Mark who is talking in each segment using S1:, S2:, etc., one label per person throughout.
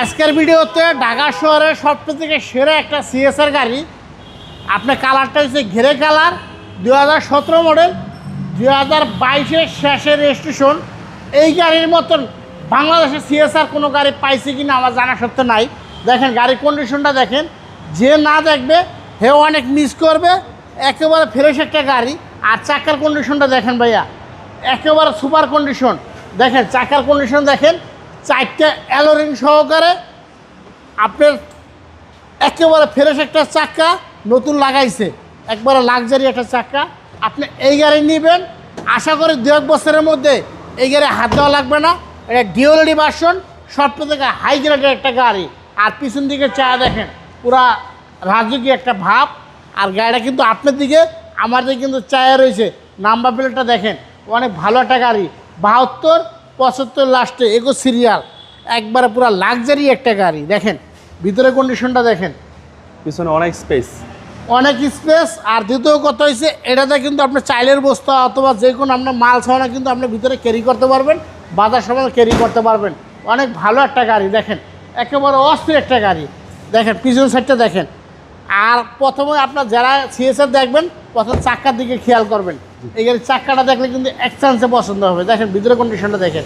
S1: আজকের ভিডিওতে ঢাকা শহরের সবচেয়ে থেকে সেরা একটা সিএসআর গাড়ি। আপনার কালারটা হচ্ছে ঘেরে কালার দু হাজার সতেরো মডেল দু হাজার বাইশের শেষের রেজিস্ট্রেশন এই গাড়ির মতন বাংলাদেশে সিএসআর কোনো গাড়ি পাইছে কি না আমার জানা সত্য নাই। দেখেন, গাড়ির কন্ডিশনটা দেখেন। যে না দেখবে, হে অনেক মিস করবে। একেবারে ফ্রেশ একটা গাড়ি। আর চাকার কন্ডিশনটা দেখেন ভাইয়া, একেবারে সুপার কন্ডিশন দেখেন, চাকার কন্ডিশন দেখেন চারটে অ্যালোরিং সহকারে আপনার একেবারে ফ্রেশ একটা চাক্কা নতুন লাগাইছে। একবারে লাক্সারি একটা চাক্কা আপনি এই গাড়ি নেবেন। আশা করি দু এক বছরের মধ্যে এই গাড়ি হাত দেওয়া লাগবে না। এটা ডিওলেডি ভার্সন সব থেকে হাই গ্রেডের একটা গাড়ি। আর পিছন দিকে চা দেখেন, পুরা রাজকীয় একটা ভাব। আর গাড়িটা কিন্তু আপনার দিকে, আমার দিকে কিন্তু চায়া রয়েছে। নাম্বার প্লেটটা দেখেন, অনেক ভালো একটা গাড়ি। বাহাত্তর পঁচাত্তর লাস্টে এগো সিরিয়াল একবারে পুরা লাক্সারি একটা গাড়ি দেখেন ভিতরে কন্ডিশনটা দেখেন।
S2: পিছনে অনেক স্পেস
S1: অনেক স্পেস আর দ্বিতীয় কথা হচ্ছে এটাতে কিন্তু আপনি চাইলের বস্তা অথবা যে কোনো আপনার মাল ছাড়া কিন্তু আপনি ভিতরে ক্যারি করতে পারবেন বাজার সময় ক্যারি করতে পারবেন। অনেক ভালো একটা গাড়ি দেখেন একেবারে অস্থির একটা গাড়ি। দেখেন পিছন সাইডটা দেখেন। আর প্রথমে আপনার যারা সিএসআর দেখবেন প্রথম চাক্কার দিকে খেয়াল করবেন। এই গাড়ির চাক্কাটা দেখলে কিন্তু এক চান্সে পছন্দ হবে। দেখেন ভিতরে কন্ডিশনটা দেখেন।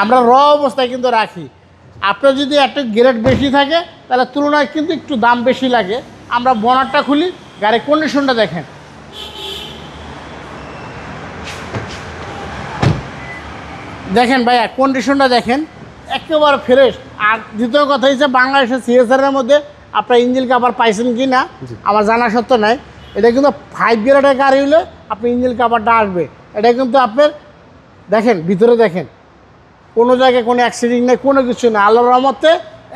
S1: আমরা র অবস্থায় কিন্তু রাখি। আপনার যদি একটা গ্রেড বেশি থাকে তাহলে তুলনায় কিন্তু একটু দাম বেশি লাগে। আমরা বনারটা খুলি গাড়ির কন্ডিশনটা দেখেন। দেখেন ভাইয়া কন্ডিশনটা দেখেন। একেবারে ফ্রেশ আর দ্বিতীয় কথা হচ্ছে বাংলাদেশের সিএসআরের মধ্যে আপনার ইঞ্জিন কাভার পাইছেন কি না আমার জানা সত্য নাই। এটা কিন্তু ফাইভ গ্রেডের গাড়ি হলে আপনি ইঞ্জিন কাভারটা আসবে। এটা কিন্তু আপনার দেখেন ভিতরে দেখেন কোনো জায়গায় কোনো অ্যাক্সিডেন্ট নেই কোনো কিছু নেই। আল্লাহর রহমতে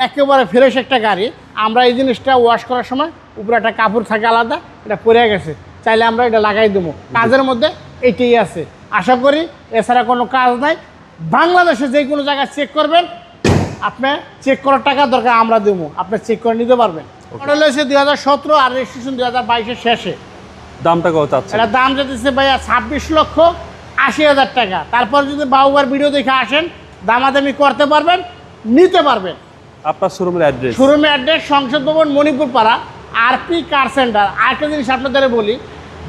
S1: একেবারে ফ্রেশ একটা গাড়ি। আমরা এই জিনিসটা ওয়াশ করার সময় উপরে একটা কাপড় থাকে আলাদা এটা পরে গেছে। চাইলে আমরা এটা লাগাই দেবো। কাজের মধ্যে এটাই আছে। আশা করি এছাড়া কোনো কাজ নাই। বাংলাদেশে যে কোনো জায়গায় চেক করবেন আপনি চেক করার টাকা দরকার আমরা দেবো। আপনি চেক করে নিতে পারবেন। মডেল হয়েছে দুই হাজার সতেরো আর রেজিস্ট্রেশন দুই হাজার বাইশের শেষে।
S2: দামটা কত চাচ্ছে
S1: এটা দাম যেতেছে ভাইয়া ছাব্বিশ লক্ষ আশি হাজার টাকা। তারপর যদি বাবুবার ভিডিও দেখে আসেন দামাদামি করতে পারবেন নিতে পারবেন।
S2: আপনার শোরুমের অ্যাড্রেস?
S1: শোরুমের অ্যাড্রেস সংসদ ভবন মণিপুর পাড়া আরপি কার সেন্টার। আরেকটা জিনিস আপনাদের বলি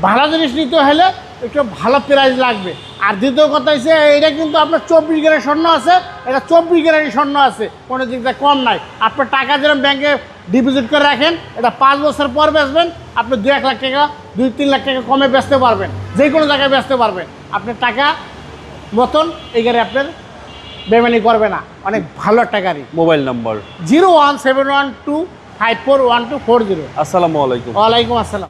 S1: ভালো জিনিস নিতে হলে একটু ভালো প্রাইস লাগবে। আর দ্বিতীয় কথা হচ্ছে এটা কিন্তু আপনার চব্বিশ গ্রামের স্বর্ণ আছে এটা চব্বিশ গ্রামের স্বর্ণ আছে কোনো দিকটা কম নাই। আপনার টাকা যেরকম ব্যাংকে ডিপোজিট করে রাখেন এটা পাঁচ বছর পর বেচবেন আপনি দু এক লাখ টাকা দুই তিন লাখ টাকা কমে বেচতে পারবেন যে কোনো জায়গায় বেচতে পারবেন। আপনার টাকা মতন এই গাড়ি আপনার বেমানি করবে না অনেক ভালো একটা গাড়ি।
S2: Mobile number.
S1: Zero one seven one two five four one two four zero.
S2: আসসালামু আলাইকুম।
S1: ওয়ালাইকুম আসসালাম।